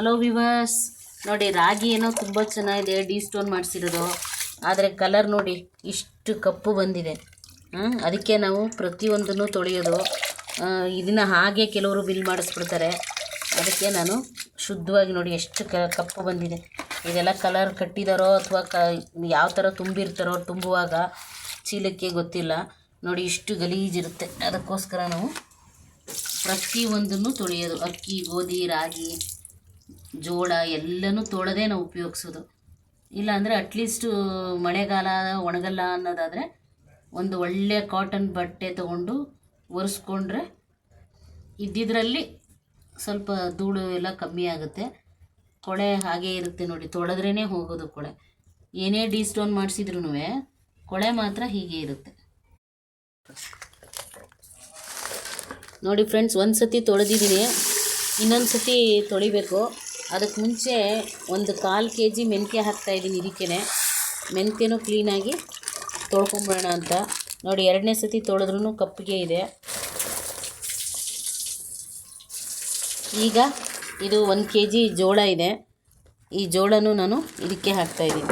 Hello viewers ನೋಡಿ, ರಾಗಿ ಏನೋ ತುಂಬ ಚೆನ್ನಾಗಿದೆ. ಡಿ ಸ್ಟೋನ್ ಮಾಡಿಸಿರೋದು. ಆದರೆ ಕಲರ್ ನೋಡಿ ಇಷ್ಟು ಕಪ್ಪು ಬಂದಿದೆ. ಅದಕ್ಕೆ ನಾವು ಪ್ರತಿಯೊಂದನ್ನು ತೊಳೆಯೋದು. ಇದನ್ನು ಹಾಗೆ ಕೆಲವರು ಬಿಲ್ ಮಾಡಿಸ್ಬಿಡ್ತಾರೆ. ಅದಕ್ಕೆ ನಾನು ಶುದ್ಧವಾಗಿ ನೋಡಿ ಎಷ್ಟು ಕಪ್ಪು ಬಂದಿದೆ. ಇದೆಲ್ಲ ಕಲರ್ ಕಟ್ಟಿದಾರೋ ಅಥವಾ ಕ, ಯಾವ ಥರ ತುಂಬಿರ್ತಾರೋ ತುಂಬುವಾಗ ಚೀಲಕ್ಕೆ ಗೊತ್ತಿಲ್ಲ. ನೋಡಿ, ಇಷ್ಟು ಗಲೀಜಿರುತ್ತೆ ಅದಕ್ಕೋಸ್ಕರ ನಾವು ಪ್ರತಿಯೊಂದನ್ನು ತೊಳೆಯೋದು. ಅಕ್ಕಿ, ಗೋಧಿ, ರಾಗಿ. ಜೋಳ ಎಲ್ಲನೂ ತೊಳೆದೇ ನಾವು ಉಪಯೋಗಿಸೋದು. ಇಲ್ಲಾಂದರೆ ಅಟ್ಲೀಸ್ಟು ಮಳೆಗಾಲ ಒಣಗಲ್ಲ ಅನ್ನೋದಾದರೆ ಒಂದು ಒಳ್ಳೆಯ ಕಾಟನ್ ಬಟ್ಟೆ ತೊಗೊಂಡು ಒರೆಸ್ಕೊಂಡ್ರೆ ಇದ್ದಿದ್ರಲ್ಲಿ ಸ್ವಲ್ಪ ಧೂಳು ಎಲ್ಲ ಕಮ್ಮಿ ಆಗುತ್ತೆ. ಕೊಳೆ ಹಾಗೇ ಇರುತ್ತೆ ನೋಡಿ ತೊಳೆದ್ರೇ ಹೋಗೋದು ಕೊಳೆ. ಏನೇ ಡಿ ಸ್ಟೋನ್ ಮಾಡಿಸಿದ್ರೂ ಕೊಳೆ ಮಾತ್ರ ಹೀಗೆ ಇರುತ್ತೆ. ನೋಡಿ ಫ್ರೆಂಡ್ಸ್ ಒಂದು ಸತಿ ತೊಳೆದಿದ್ದೀನಿ. ಇನ್ನೊಂದು ಸತಿ ತೊಳಿಬೇಕು. ಅದಕ್ಕೆ ಮುಂಚೆ ಒಂದು ಕಾಲು ಕೆ ಜಿ ಮೆಂತ್ಯ ಹಾಕ್ತಾಯಿದ್ದೀನಿ ಇದಕ್ಕೇ ಮೆಂತ್ಯನೂ ಕ್ಲೀನಾಗಿ ತೊಳ್ಕೊಂಬಿಡೋಣ ಅಂತ. ನೋಡಿ, ಎರಡನೇ ಸತಿ ತೊಳೆದ್ರೂ ಕಪ್ಪಿಗೆ ಇದೆ. ಈಗ ಇದು ಒಂದು ಕೆ ಜಿ ಜೋಳ ಇದೆ. ಈ ಜೋಳನೂ ನಾನು ಇದಕ್ಕೆ ಹಾಕ್ತಾಯಿದ್ದೀನಿ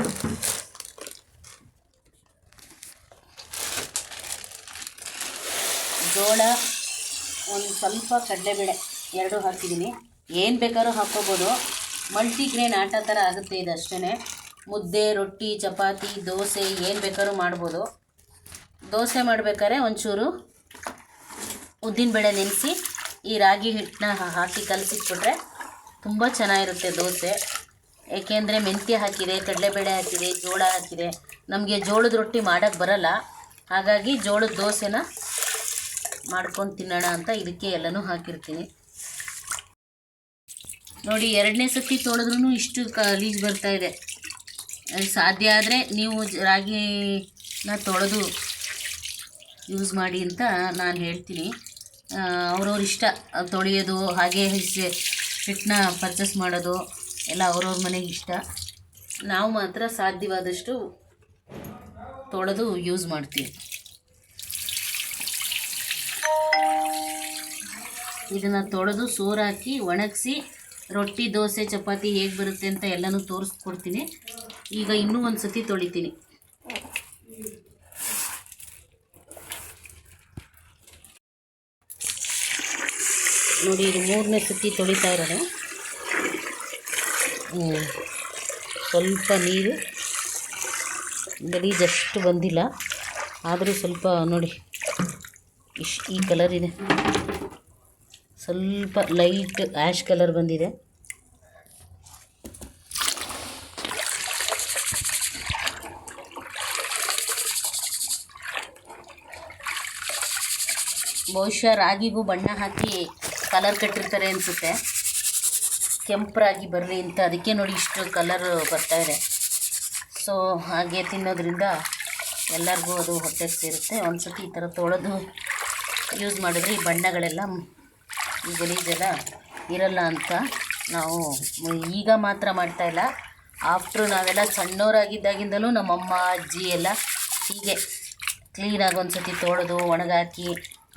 ಜೋಳ ಒಂದು ಸ್ವಲ್ಪ ಕಡಲೆಬೇಳೆ ಎರಡೂ ಹಾಕಿದ್ದೀನಿ. ಏನು ಬೇಕಾದ್ರೂ ಹಾಕ್ಕೋಬೋದು. ಮಲ್ಟಿಗ್ರೇನ್ ಆಟ ಥರ ಆಗುತ್ತೆ ಇದು ಅಷ್ಟೇ ಮುದ್ದೆ, ರೊಟ್ಟಿ, ಚಪಾತಿ, ದೋಸೆ ಏನು ಬೇಕಾದ್ರೂ ಮಾಡ್ಬೋದು. ದೋಸೆ ಮಾಡಬೇಕಾದ್ರೆ ಒಂಚೂರು ಉದ್ದಿನಬೇಳೆ ನೆನೆಸಿ ಈ ರಾಗಿ ಹಿಟ್ಟನ್ನ ಹಾಕಿ ಕಲಸಿಟ್ಬಿಟ್ರೆ ತುಂಬ ಚೆನ್ನಾಗಿರುತ್ತೆ ದೋಸೆ. ಏಕೆಂದರೆ ಮೆಂತ್ಯ ಹಾಕಿದೆ, ಕಡಲೆಬೇಳೆ ಹಾಕಿದೆ, ಜೋಳ ಹಾಕಿದೆ. ನಮಗೆ ಜೋಳದ ರೊಟ್ಟಿ ಮಾಡೋಕ್ಕೆ ಬರಲ್ಲ. ಹಾಗಾಗಿ ಜೋಳದ ದೋಸೆನ ಮಾಡ್ಕೊಂಡು ತಿನ್ನೋಣ ಅಂತ ಇದಕ್ಕೆ ಎಲ್ಲನೂ ಹಾಕಿರ್ತೀನಿ. ನೋಡಿ, ಎರಡನೇ ಸತಿ ತೊಳೆದ್ರೂ ಇಷ್ಟು ಗಲೀಜು ಬರ್ತಾ ಇದೆ. ಸಾಧ್ಯ ಆದರೆ ನೀವು ರಾಗಿನ ತೊಳೆದು ಯೂಸ್ ಮಾಡಿ ಅಂತ ನಾನು ಹೇಳ್ತೀನಿ. ಅವ್ರವ್ರ ಇಷ್ಟ ತೊಳೆಯೋದು, ಹಾಗೆ ಹಿಟ್ಟನ್ನ ಪರ್ಚೇಸ್ ಮಾಡೋದು, ಎಲ್ಲ ಅವ್ರವ್ರ ಮನೆಗೆ ಇಷ್ಟ. ನಾವು ಮಾತ್ರ ಸಾಧ್ಯವಾದಷ್ಟು ತೊಳೆದು ಯೂಸ್ ಮಾಡ್ತೀವಿ. ಇದನ್ನು ತೊಳೆದು ಸೋರಾಕಿ ಒಣಗಿಸಿ ರೊಟ್ಟಿ, ದೋಸೆ, ಚಪಾತಿ ಹೇಗೆ ಬರುತ್ತೆ ಅಂತ ಎಲ್ಲನೂ ತೋರಿಸ್ಕೊಡ್ತೀನಿ. ಈಗ ಇನ್ನೂ ಒಂದು ಸತಿ ತೊಳಿತೀನಿ. ನೋಡಿ, ಇದು ಮೂರನೇ ಸತಿ ತೊಳಿತಾ ಇರೋದು. ಸ್ವಲ್ಪ ನೀರು. ಗಲೀಜಷ್ಟು ಬಂದಿಲ್ಲ. ಆದರೂ ಸ್ವಲ್ಪ ನೋಡಿ, ಇಶ್ ಈ ಕಲರ್ ಇದೆ. ಸ್ವಲ್ಪ ಲೈಟ್ ಆ್ಯಶ್ ಕಲರ್ ಬಂದಿದೆ. ಬಹುಶಃ ರಾಗಿಗೂ ಬಣ್ಣ ಹಾಕಿ ಕಲರ್ ಕಟ್ಟಿರ್ತಾರೆ ಅನಿಸುತ್ತೆ. ಕೆಂಪು ರಾಗಿ ಬರಲಿ ಅಂತ, ಅದಕ್ಕೆ ನೋಡಿ ಇಷ್ಟು ಕಲರ್ ಬರ್ತಾ ಇದೆ. ಸೊ ಹಾಗೆ ತಿನ್ನೋದ್ರಿಂದ ಎಲ್ಲರಿಗೂ ಅದು ಹೊಟ್ಟೆ ಸೇರುತ್ತೆ. ಒಂದು ಸತಿ ಈ ಥರ ತೊಳೆದು ಯೂಸ್ ಮಾಡಿದ್ರೆ ಈ ಬಣ್ಣಗಳೆಲ್ಲ ಈ ಗಲೀಜೆಲ್ಲ ಇರಲ್ಲ ಅಂತ ನಾವು ಈಗ ಮಾತ್ರ ಮಾಡ್ತಾ ಇಲ್ಲ. ಆಫ್ಟ್ರು ನಾವೆಲ್ಲ ಸಣ್ಣವರಾಗಿದ್ದಾಗಿಂದಲೂ ನಮ್ಮಮ್ಮ ಅಜ್ಜಿ ಎಲ್ಲ ಹೀಗೆ ಕ್ಲೀನಾಗಿ ಒಂದು ಸತಿ ತೊಳೆದು, ಒಣಗಾಕಿ,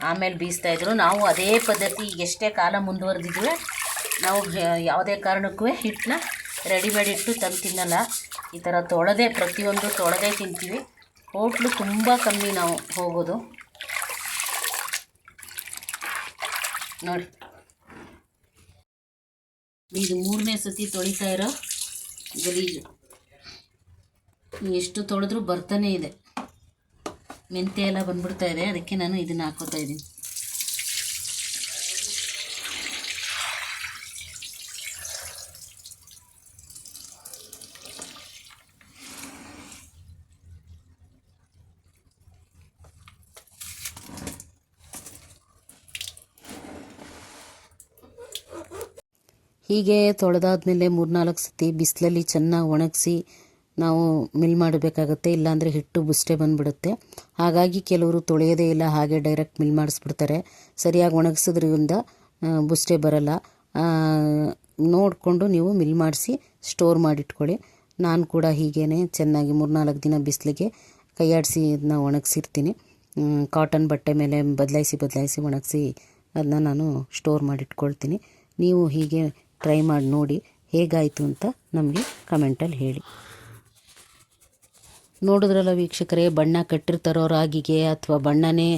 ಆಮೇಲೆ ಬೀಸ್ತಾಯಿದ್ರು ನಾವು ಅದೇ ಪದ್ಧತಿ ಎಷ್ಟೇ ಕಾಲ ಮುಂದುವರೆದಿದ್ವಿ. ನಾವು ಯಾವುದೇ ಕಾರಣಕ್ಕೂ ಹಿಟ್ಟನ್ನ ರೆಡಿಮೇಡ್ ಇಟ್ಟು ತಂದು ತಿನ್ನಲ್ಲ. ಈ ಥರ ತೊಳೆದೇ ಪ್ರತಿಯೊಂದು ತೊಳೆದೇ ತಿಂತೀವಿ. ಹೋಟ್ಲು ತುಂಬ ಕಮ್ಮಿ ನಾವು ಹೋಗೋದು. ನೋಡಿ ಇದು ಮೂರನೇ ಸತಿ ತೊಳಿತಾ ಇರೋ ಗಲೀಜು. ಎಷ್ಟು ತೊಳೆದ್ರೂ ಬರ್ತಾನೆ ಇದೆ. ಮೆಂತ್ಯ ಎಲ್ಲ ಬಂದ್ಬಿಡ್ತಾ ಇದೆ. ಅದಕ್ಕೆ ನಾನು ಇದನ್ನು ಹಾಕೋತಾ ಇದ್ದೀನಿ. ಹೀಗೆ ತೊಳೆದಾದ್ಮೇಲೆ ಮೂರ್ನಾಲ್ಕು ಸತಿ ಬಿಸಿಲಲ್ಲಿ ಚೆನ್ನಾಗಿ ಒಣಗಿಸಿ ನಾವು ಮಿಲ್ ಮಾಡಬೇಕಾಗತ್ತೆ, ಇಲ್ಲಾಂದರೆ ಹಿಟ್ಟು ಬುಸ್ಟೆ ಬಂದುಬಿಡುತ್ತೆ. ಹಾಗಾಗಿ ಕೆಲವರು ತೊಳೆಯೋದೇ ಇಲ್ಲ, ಹಾಗೆ ಡೈರೆಕ್ಟ್ ಮಿಲ್ ಮಾಡಿಸ್ಬಿಡ್ತಾರೆ. ಸರಿಯಾಗಿ ಒಣಗಿಸೋದ್ರಿಂದ ಬುಸ್ಟೆ ಬರಲ್ಲ. ನೋಡಿಕೊಂಡು ನೀವು ಮಿಲ್ ಮಾಡಿಸಿ ಸ್ಟೋರ್ ಮಾಡಿಟ್ಕೊಳ್ಳಿ. ನಾನು ಕೂಡ ಹೀಗೇ ಚೆನ್ನಾಗಿ ಮೂರ್ನಾಲ್ಕು ದಿನ ಬಿಸಿಲಿಗೆ ಕೈಯಾಡಿಸಿ ಅದನ್ನ ಒಣಗಿಸಿರ್ತೀನಿ. ಕಾಟನ್ ಬಟ್ಟೆ ಮೇಲೆ ಬದಲಾಯಿಸಿ ಬದಲಾಯಿಸಿ ಒಣಗಿಸಿ ಅದನ್ನ ನಾನು ಸ್ಟೋರ್ ಮಾಡಿಟ್ಕೊಳ್ತೀನಿ. ನೀವು ಹೀಗೆ ಟ್ರೈ ಮಾಡಿ ನೋಡಿ ಹೇಗಾಯಿತು ಅಂತ ನಮಗೆ ಕಮೆಂಟಲ್ಲಿ ಹೇಳಿ. ನೋಡಿದ್ರಲ್ಲ ವೀಕ್ಷಕರೇ, ಬಣ್ಣ ಕಟ್ಟಿರ್ತಾರೋ ರಾಗಿಗೆ ಅಥವಾ ಬಣ್ಣನೇ,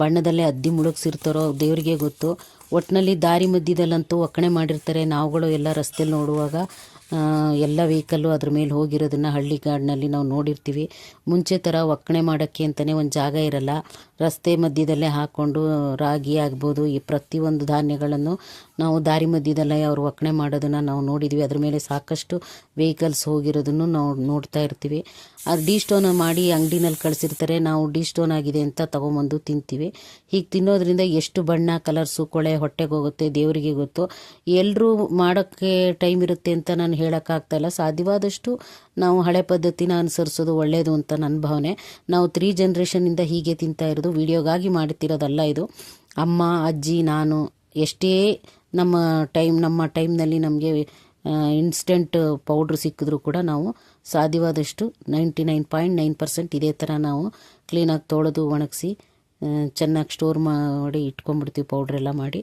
ಬಣ್ಣದಲ್ಲೇ ಅದ್ದಿ ಮುಳುಗಿಸಿರ್ತಾರೋ ದೇವರಿಗೆ ಗೊತ್ತು. ಒಟ್ಟಿನಲ್ಲಿ ದಾರಿ ಮಧ್ಯದಲ್ಲಂತೂ ಒಕ್ಕಣೆ ಮಾಡಿರ್ತಾರೆ. ನಾವುಗಳು ಎಲ್ಲ ರಸ್ತೆಯಲ್ಲಿ ನೋಡುವಾಗ ಎಲ್ಲ ವೆಹಿಕಲ್ಲು ಅದ್ರ ಮೇಲೆ ಹೋಗಿರೋದನ್ನು ಹಳ್ಳಿಗಾಡಿನಲ್ಲಿ ನಾವು ನೋಡಿರ್ತೀವಿ. ಮುಂಚೆ ಥರ ಒಕ್ಕಣೆ ಮಾಡೋಕ್ಕೆ ಅಂತಲೇ ಒಂದು ಜಾಗ ಇರಲ್ಲ. ರಸ್ತೆ ಮಧ್ಯದಲ್ಲೇ ಹಾಕ್ಕೊಂಡು ರಾಗಿ ಆಗ್ಬೋದು, ಈ ಪ್ರತಿಯೊಂದು ಧಾನ್ಯಗಳನ್ನು ನಾವು ದಾರಿ ಮಧ್ಯದಲ್ಲೇ, ಅವರು ಒಕ್ಕಣೆ ಮಾಡೋದನ್ನು ನಾವು ನೋಡಿದ್ವಿ. ಅದ್ರ ಮೇಲೆ ಸಾಕಷ್ಟು ವೆಹಿಕಲ್ಸ್ ಹೋಗಿರೋದನ್ನು ನಾವು ನೋಡ್ತಾ ಇರ್ತೀವಿ. ಅದು ಡಿ ಸ್ಟೋನ ಮಾಡಿ ಅಂಗಡಿನಲ್ಲಿ ಕಳಿಸಿರ್ತಾರೆ, ನಾವು ಡಿ ಸ್ಟೋನ್ ಆಗಿದೆ ಅಂತ ತೊಗೊಂಬಂದು ತಿಂತೀವಿ. ಹೀಗೆ ತಿನ್ನೋದ್ರಿಂದ ಎಷ್ಟು ಬಣ್ಣ, ಕಲರ್ಸು, ಕೊಳೆ, ಹೊಟ್ಟೆಗೆ ಹೋಗುತ್ತೆ, ದೇವರಿಗೆ ಗೊತ್ತು. ಎಲ್ಲರೂ ಮಾಡೋಕ್ಕೆ ಟೈಮ್ ಇರುತ್ತೆ ಅಂತ ನಾನು ಹೇಳೋಕ್ಕಾಗ್ತಾಯಿಲ್ಲ ಸಾಧ್ಯವಾದಷ್ಟು ನಾವು ಹಳೆ ಪದ್ಧತಿನ ಅನುಸರಿಸೋದು ಒಳ್ಳೆಯದು ಅಂತ ನನ್ನ ಭಾವನೆ. ನಾವು ತ್ರೀ ಜನ್ರೇಷನಿಂದ ಹೀಗೆ ತಿಂತಾ ಇರೋದು, ವಿಡಿಯೋಗಾಗಿ ಮಾಡ್ತಿರೋದಲ್ಲ ಇದು. ಅಮ್ಮ, ಅಜ್ಜಿ, ನಾನು ಎಷ್ಟೇ ನಮ್ಮ ಟೈಮ್, ನಮ್ಮ ಟೈಮ್ನಲ್ಲಿ ನಮಗೆ ಇನ್ಸ್ಟೆಂಟ್ ಪೌಡ್ರ್ ಸಿಕ್ಕಿದ್ರೂ ಕೂಡ ನಾವು ಸಾಧ್ಯವಾದಷ್ಟು ninety nine point nine percent ಇದೇ ಥರ ನಾವು ಕ್ಲೀನಾಗಿ ತೊಳೆದು ಒಣಗಿಸಿ ಚೆನ್ನಾಗಿ ಸ್ಟೋರ್ ಮಾಡಿ ಇಟ್ಕೊಂಡ್ಬಿಡ್ತೀವಿ ಪೌಡ್ರೆಲ್ಲ ಮಾಡಿ.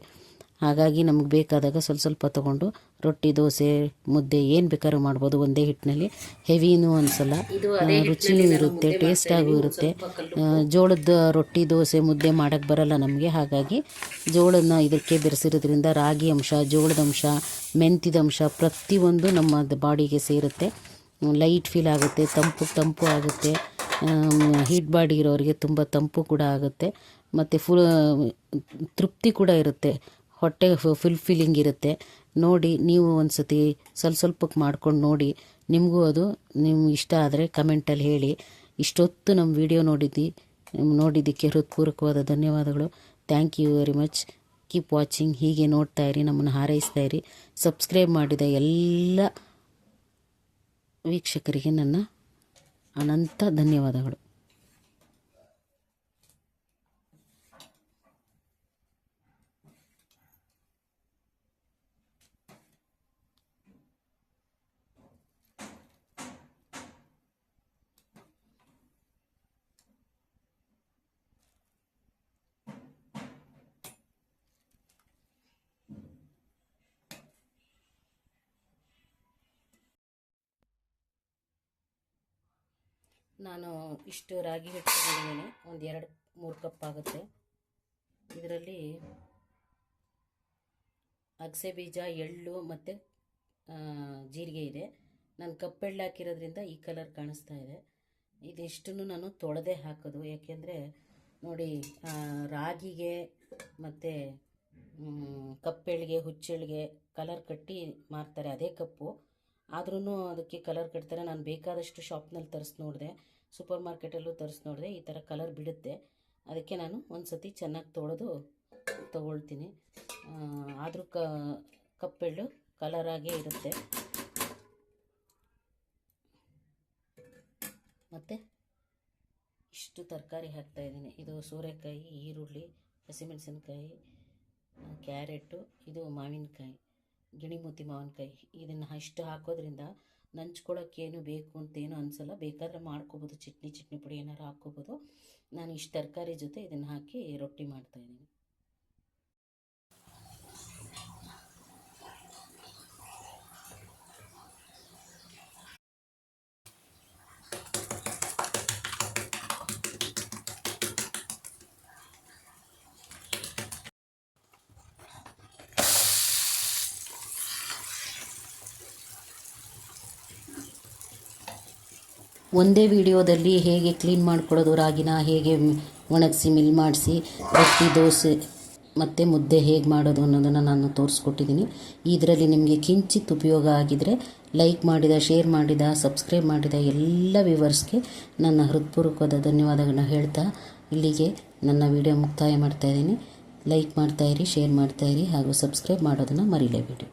ಹಾಗಾಗಿ ನಮಗೆ ಬೇಕಾದಾಗ ಸ್ವಲ್ಪ ಸ್ವಲ್ಪ ತೊಗೊಂಡು ರೊಟ್ಟಿ ದೋಸೆ ಮುದ್ದೆ ಏನು ಬೇಕಾದ್ರೂ ಮಾಡ್ಬೋದು ಒಂದೇ ಹಿಟ್ಟಿನಲ್ಲಿ. ಹೆವಿನೂ ಅನಿಸಲ್ಲ ರುಚಿನೂ ಇರುತ್ತೆ ಟೇಸ್ಟಾಗೂ ಇರುತ್ತೆ. ಜೋಳದ ರೊಟ್ಟಿ ದೋಸೆ ಮುದ್ದೆ ಮಾಡೋಕ್ಕೆ ಬರಲ್ಲ ನಮಗೆ. ಹಾಗಾಗಿ ಜೋಳನ ಇದಕ್ಕೆ ಬೆರೆಸಿರೋದ್ರಿಂದ ರಾಗಿ ಅಂಶ ಜೋಳದ ಅಂಶ ಮೆಂತಿದ ಅಂಶ ಪ್ರತಿಯೊಂದು ನಮ್ಮ ಬಾಡಿಗೆ ಸೇರುತ್ತೆ. ಲೈಟ್ ಫೀಲ್ ಆಗುತ್ತೆ ತಂಪು ತಂಪು ಆಗುತ್ತೆ. ಹೀಟ್ ಬಾಡಿ ಇರೋರಿಗೆ ತುಂಬ ತಂಪು ಕೂಡ ಆಗುತ್ತೆ. ಮತ್ತು ಫುಲ್ ತೃಪ್ತಿ ಕೂಡ ಇರುತ್ತೆ. ಹೊಟ್ಟೆ ಫುಲ್ ಫೀಲಿಂಗ್ ಇರುತ್ತೆ. ನೋಡಿ, ನೀವು ಒಂದು ಸತಿ ಸ್ವಲ್ಪ ಸ್ವಲ್ಪಕ್ಕೆ ಮಾಡ್ಕೊಂಡು ನೋಡಿ. ನಿಮಗೂ ಅದು ನಿಮ್ಗೆ ಇಷ್ಟ ಆದರೆ ಕಮೆಂಟಲ್ಲಿ ಹೇಳಿ. ಇಷ್ಟೊತ್ತು ನಮ್ಮ ವಿಡಿಯೋ ನೋಡಿದ್ದು, ನೋಡಿದ್ದಕ್ಕೆ ಹೃತ್ಪೂರ್ವಕವಾದ ಧನ್ಯವಾದಗಳು. Thank you very much keep watching ಹೀಗೆ ನೋಡ್ತಾ ಇರಿ, ನಮ್ಮನ್ನು ಹಾರೈಸ್ತಾ ಇರಿ. ಸಬ್ಸ್ಕ್ರೈಬ್ ಮಾಡಿದ ಎಲ್ಲ ವೀಕ್ಷಕರಿಗೆ ನನ್ನ ಅನಂತ ಧನ್ಯವಾದಗಳು. ನಾನು ಇಷ್ಟು ರಾಗಿ ಹಿಟ್ಟು ತಗೊಂಡಿದ್ದೀನಿ. ಒಂದು ಎರಡು, ಮೂರು ಕಪ್ ಆಗುತ್ತೆ. ಇದರಲ್ಲಿ ಅಗಸೆ ಬೀಜ, ಎಳ್ಳು ಮತ್ತು ಜೀರಿಗೆ ಇದೆ. ನಾನು ಕಪ್ಪೆಳ್ಳು ಹಾಕಿರೋದ್ರಿಂದ ಈ ಕಲರ್ ಕಾಣಿಸ್ತಾ ಇದೆ. ಇದೆಷ್ಟನ್ನು ನಾನು ತೊಳೆದೇ ಹಾಕೋದು. ಯಾಕೆಂದರೆ ನೋಡಿ ರಾಗಿಗೆ ಮತ್ತು ಕಪ್ಪೆಳ್ಳಿಗೆ ಹುಚ್ಚೆಳ್ಳಿಗೆ ಕಲರ್ ಕಟ್ಟಿ ಮಾರ್ತಾರೆ ಅದೇ ಕಪ್ಪು. ಆದ್ರೂ ಅದಕ್ಕೆ ಕಲರ್ ಕಟ್ತಾರೆ ನಾನು ಬೇಕಾದಷ್ಟು ಶಾಪ್ನಲ್ಲಿ ತರಿಸಿ ನೋಡಿದೆ. ಸೂಪರ್ ಮಾರ್ಕೆಟಲ್ಲೂ ತರಿಸಿ ನೋಡಿದೆ. ಈ ಥರ ಕಲರ್ ಬಿಡುತ್ತೆ. ಅದಕ್ಕೆ ನಾನು ಒಂದು ಸತಿ ಚೆನ್ನಾಗಿ ತೊಳೆದು ತೊಗೊಳ್ತೀನಿ. ಆದರೂ ಕಪ್ಪೆಳ್ಳು ಕಲರಾಗೇ ಇರುತ್ತೆ. ಮತ್ತು ಇಷ್ಟು ತರಕಾರಿ ಹಾಕ್ತಾಯಿದ್ದೀನಿ ಇದು ಸೋರೆಕಾಯಿ, ಈರುಳ್ಳಿ, ಹಸಿಮೆಣಸಿನ್ಕಾಯಿ ಕ್ಯಾರೆಟು, ಇದು ಮಾವಿನಕಾಯಿ. ಗಿಣಿಮೂತಿ ಮಾವಿನಕಾಯಿ ಇದನ್ನು ಇಷ್ಟು ಹಾಕೋದ್ರಿಂದ ನಂಚ್ಕೊಳ್ಳೋಕ್ಕೇನು ಬೇಕು ಅಂತೇನು ಅನಿಸಲ್ಲ. ಬೇಕಾದ್ರೆ ಮಾಡ್ಕೋಬೋದು. ಚಟ್ನಿ ಚಟ್ನಿ ಪುಡಿ ಏನಾರು ಹಾಕ್ಕೋಬೋದು. ನಾನು ಇಷ್ಟು ತರಕಾರಿ ಜೊತೆ ಇದನ್ನು ಹಾಕಿ ರೊಟ್ಟಿ ಮಾಡ್ತಾಯಿದ್ದೀನಿ ಒಂದೇ ವಿಡಿಯೋದಲ್ಲಿ ಹೇಗೆ ಕ್ಲೀನ್ ಮಾಡಿಕೊಡೋದು, ರಾಗಿನ ಹೇಗೆ ಒಣಗಿಸಿ, ಮಿಲ್ ಮಾಡಿಸಿ, ರೊಟ್ಟಿ, ದೋಸೆ ಮತ್ತು ಮುದ್ದೆ ಹೇಗೆ ಮಾಡೋದು ಅನ್ನೋದನ್ನು ನಾನು ತೋರಿಸ್ಕೊಟ್ಟಿದ್ದೀನಿ. ಇದರಲ್ಲಿ ನಿಮಗೆ ಕಿಂಚಿತ್ ಉಪಯೋಗ ಆಗಿದರೆ ಲೈಕ್ ಮಾಡಿದ, ಶೇರ್ ಮಾಡಿದ, ಸಬ್ಸ್ಕ್ರೈಬ್ ಮಾಡಿದ ಎಲ್ಲ ವ್ಯೂವರ್ಸ್ಗೆ ನನ್ನ ಹೃತ್ಪೂರ್ವಕವಾದ ಧನ್ಯವಾದಗಳನ್ನ ಹೇಳ್ತಾ ಇಲ್ಲಿಗೆ ನನ್ನ ವಿಡಿಯೋ ಮುಕ್ತಾಯ ಮಾಡ್ತಾಯಿದ್ದೀನಿ ಲೈಕ್ ಮಾಡ್ತಾಯಿರಿ ಶೇರ್ ಮಾಡ್ತಾಯಿರಿ ಹಾಗೂ ಸಬ್ಸ್ಕ್ರೈಬ್ ಮಾಡೋದನ್ನು ಮರಿಲೇಬೇಡಿ.